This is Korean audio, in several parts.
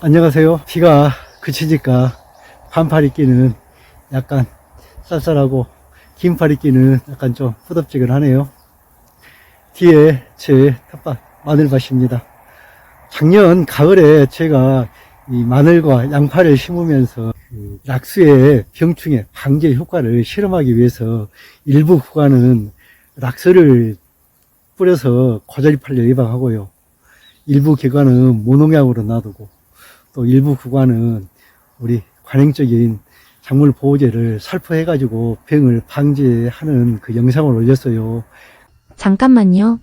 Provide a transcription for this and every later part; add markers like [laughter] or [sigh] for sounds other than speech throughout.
안녕하세요. 비가 그치니까 반팔 입기는 약간 쌀쌀하고 긴팔 입기는 약간 좀 후덥지근하네요. 뒤에 제 텃밭 마늘밭입니다. 작년 가을에 제가 이 마늘과 양파를 심으면서 그 락스의 병충해 방제 효과를 실험하기 위해서 일부 구간은 락스를 뿌려서 고자리 팔려 예방하고요. 일부 기관은 무농약으로 놔두고 또 일부 구간은 우리 관행적인 작물 보호제를 살포해 가지고 병을 방지하는 그 영상을 올렸어요. 잠깐만요.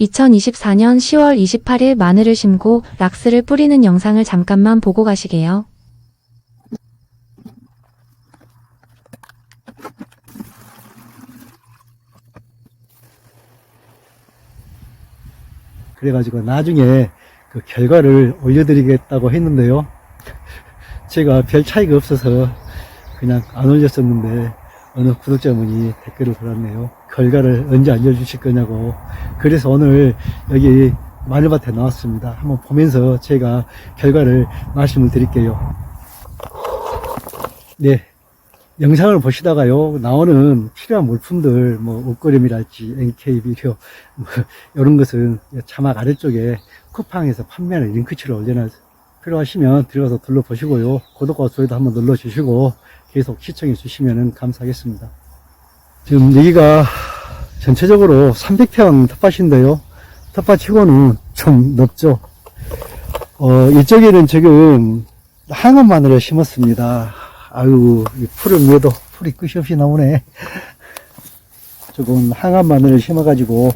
2024년 10월 28일 마늘을 심고 락스를 뿌리는 영상을 잠깐만 보고 가시게요. 그래가지고 나중에 그 결과를 올려드리겠다고 했는데요. 제가 별 차이가 없어서 그냥 안 올렸었는데 어느 구독자분이 댓글을 달았네요. 결과를 언제 알려주실 거냐고. 그래서 오늘 여기 마늘밭에 나왔습니다. 한번 보면서 제가 결과를 말씀을 드릴게요. 네. 영상을 보시다가요, 나오는 필요한 물품들, 뭐, 옷걸음이랄지, NK 비료, 뭐, 이런 것은 자막 아래쪽에 쿠팡에서 판매하는 링크치를 올려놔서 필요하시면 들어가서 둘러보시고요. 구독과 좋아요도 한번 눌러주시고 계속 시청해 주시면 감사하겠습니다. 지금 여기가 전체적으로 300평 텃밭인데요. 텃밭치고는 좀 넓죠. 어, 이쪽에는 지금 항암 마늘을 심었습니다. 아유, 이 풀을 위에도 풀이 끝이 없이 나오네. 조금 항암 마늘을 심어가지고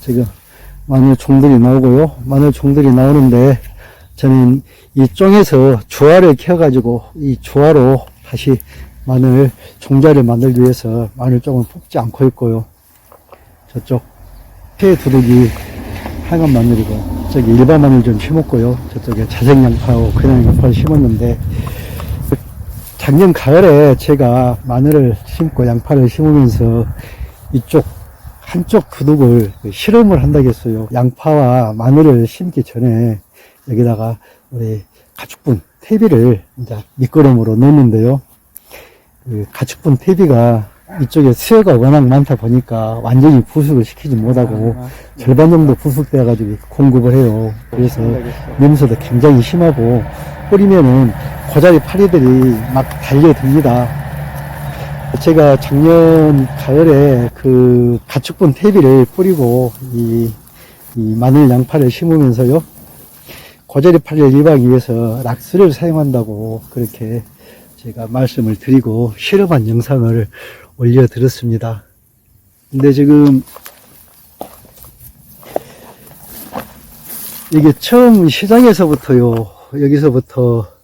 지금 마늘 종들이 나오고요. 마늘 종들이 나오는데 저는 이 쫑에서 조화를 키워가지고 이 조화로 다시 마늘 종자를 만들기 위해서 마늘 쪽은 뽑지 않고 있고요. 저쪽 폐 두둑이 하얀 마늘이고 저기 일반 마늘 좀 심었고요. 저쪽에 자색 양파하고 그냥 양파를 심었는데 작년 가을에 제가 마늘을 심고 양파를 심으면서 이쪽 한쪽 두둑을 실험을 한다고 했어요. 양파와 마늘을 심기 전에 여기다가 우리 가축분 퇴비를 이제 밑거름으로 넣었는데요. 그 가축분 퇴비가 이쪽에 수요가 워낙 많다 보니까 완전히 부숙을 시키지 못하고 절반 정도 부숙되어 가지고 공급을 해요. 그래서 냄새도 굉장히 심하고 뿌리면은 고자리 파리들이 막 달려듭니다. 제가 작년 가을에 그 가축분 퇴비를 뿌리고 이, 이 마늘 양파를 심으면서요. 고자리 파리를 예방하기 위해서 락스를 사용한다고 그렇게 제가 말씀을 드리고 실험한 영상을 올려드렸습니다. 근데 지금 이게 처음 시장에서부터요, 여기서부터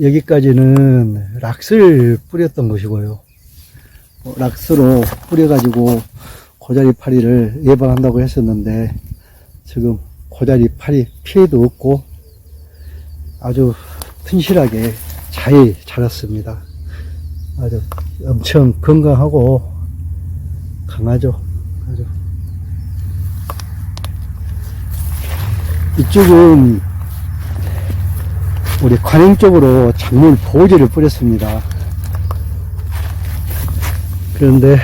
여기까지는 락스를 뿌렸던 것이고요. 어, 락스로 뿌려가지고 고자리 파리를 예방한다고 했었는데 지금 고자리 파리 피해도 없고 아주 튼실하게 잘 자랐습니다. 아주 엄청 건강하고 강하죠. 아주 이쪽은 우리 관행 쪽으로 작물 보호제를 뿌렸습니다. 그런데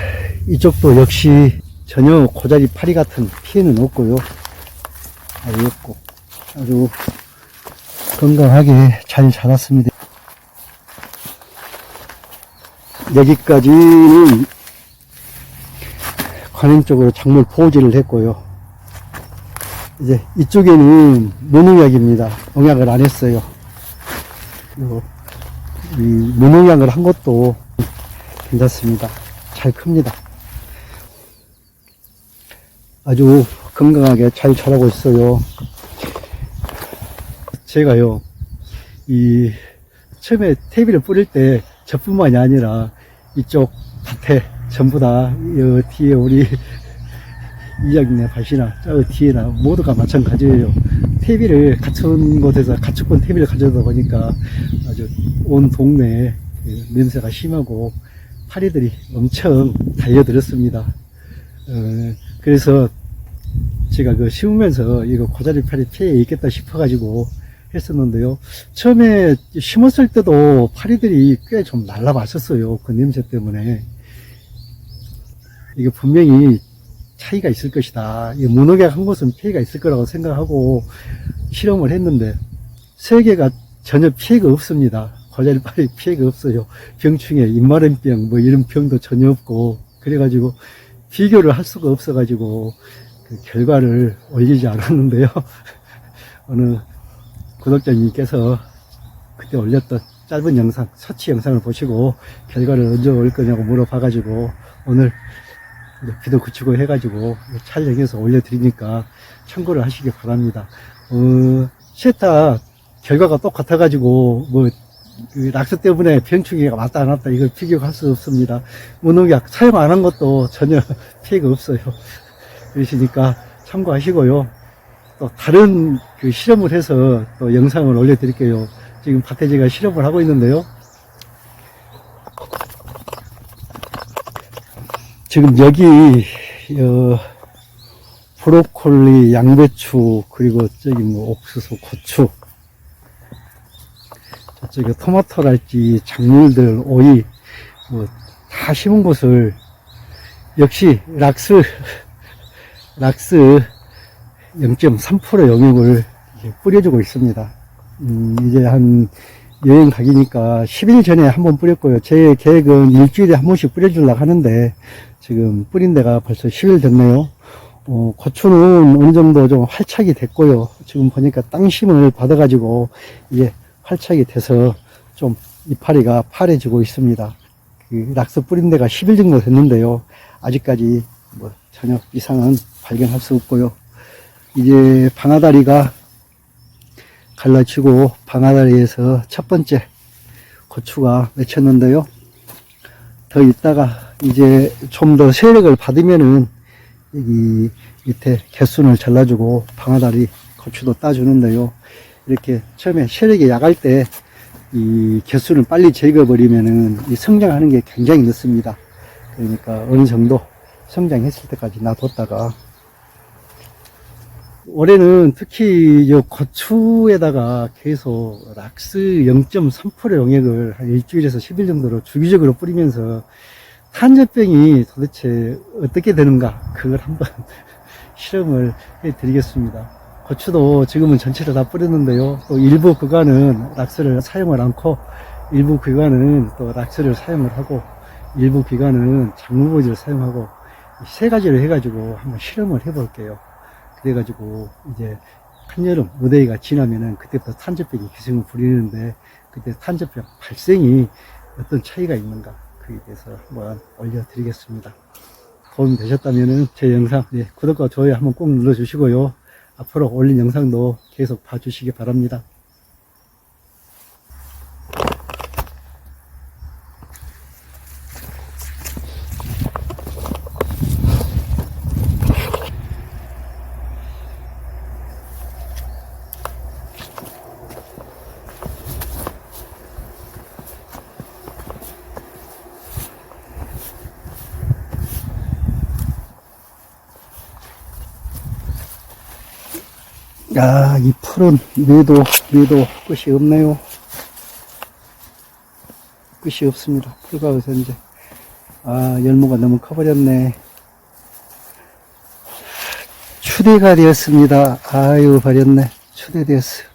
이쪽도 역시 전혀 고자리 파리 같은 피해는 없고요. 아주 없고 아주 건강하게 잘 자랐습니다. 여기까지는 관행 쪽으로 작물 보호제를 했고요. 이제 이쪽에는 무농약입니다. 농약을 안 했어요. 그리고 이 무농약을 한 것도 괜찮습니다. 잘 큽니다. 아주 건강하게 잘 자라고 있어요. 제가요, 이, 처음에 퇴비를 뿌릴 때 저뿐만이 아니라 이쪽 밭에 전부 다, 이 뒤에 우리 [laughs] 이야기네 밭이나 저 뒤에나 모두가 마찬가지예요. 퇴비를 갖춘 곳에서 가축분 퇴비를 가져다 보니까 아주 온 동네에 그 냄새가 심하고 파리들이 엄청 달려들었습니다. 어, 그래서 제가 그 심으면서 이거 고자리 파리 피해 있겠다 싶어가지고 했었는데요. 처음에 심었을 때도 파리들이 꽤 좀 날라왔었어요. 그 냄새 때문에. 이게 분명히 차이가 있을 것이다. 이 무농약 한 곳은 피해가 있을 거라고 생각하고 실험을 했는데 세 개가 전혀 피해가 없습니다. 과자리빨이 [laughs] 피해가 없어요. 병충해, 입마름병 뭐 이런 병도 전혀 없고 그래가지고 비교를 할 수가 없어가지고 그 결과를 올리지 않았는데요. [laughs] 어느 구독자님께서 그때 올렸던 짧은 영상, 서치 영상을 보시고 결과를 언제 올 거냐고 물어봐가지고 오늘 비도 그치고 해가지고 촬영해서 올려드리니까 참고를 하시기 바랍니다. 어, 세타 결과가 똑같아가지고 뭐그 락스 때문에 병충해가 왔다 안 왔다 이걸 비교할 수 없습니다. 무농약 사용 안 한 것도 전혀 [laughs] 피해가 없어요. 그러시니까 참고하시고요. 또 다른 그 실험을 해서 또 영상을 올려드릴게요. 지금 밭에 제가 실험을 하고 있는데요. 지금 여기 어, 브로콜리, 양배추 그리고 저기 뭐 옥수수, 고추 저쪽에 토마토랄지 작물들, 오이 뭐 다 심은 곳을 역시 락스 [laughs] 락스 0.3% 영역을 뿌려주고 있습니다. 음, 이제 한 여행 가기니까 10일 전에 한 번 뿌렸고요. 제 계획은 일주일에 한 번씩 뿌려주려고 하는데 지금 뿌린 데가 벌써 10일 됐네요. 어, 고추는 어느 정도 좀 활착이 됐고요. 지금 보니까 땅심을 받아가지고 이게 활착이 돼서 좀 이파리가 파래지고 있습니다. 그 락스 뿌린 데가 10일 정도 됐는데요. 아직까지 뭐 전혀 이상은 발견할 수 없고요. 이제 방아다리가 갈라치고 방아다리에서 첫 번째 고추가 맺혔는데요. 더 있다가 이제 좀 더 세력을 받으면은 여기 밑에 개순을 잘라주고 방아다리 고추도 따주는데요. 이렇게 처음에 세력이 약할 때 이 개수를 빨리 제거해버리면은 이 성장하는 게 굉장히 늦습니다. 그러니까 어느 정도 성장했을 때까지 놔뒀다가 올해는 특히 이 고추에다가 계속 락스 0.3% 용액을 한 일주일에서 10일 정도로 주기적으로 뿌리면서 탄저병이 도대체 어떻게 되는가 그걸 한번 [laughs] 실험을 해 드리겠습니다. 고추도 지금은 전체를 다 뿌렸는데요. 또 일부 구간은 락스를 사용을 않고 일부 구간은 또 락스를 사용을 하고 일부 구간은 작물보지를 사용하고 이세 가지를 해가지고 한번 실험을 해볼게요. 그래가지고 이제 한여름 무더위가 지나면은 그때부터 탄저병이 기승을 부리는데 그때 탄저병 발생이 어떤 차이가 있는가 그에 대해서 한번 올려드리겠습니다. 도움 되셨다면은 제 영상 네, 구독과 좋아요 한번 꼭 눌러주시고요. 앞으로 올린 영상도 계속 봐주시기 바랍니다. 야, 이 풀은 매도, 매도 끝이 없네요. 끝이 없습니다. 풀가 어서 이제. 아, 열무가 너무 커버렸네. 추대가 되었습니다. 아유, 버렸네. 추대되었어요.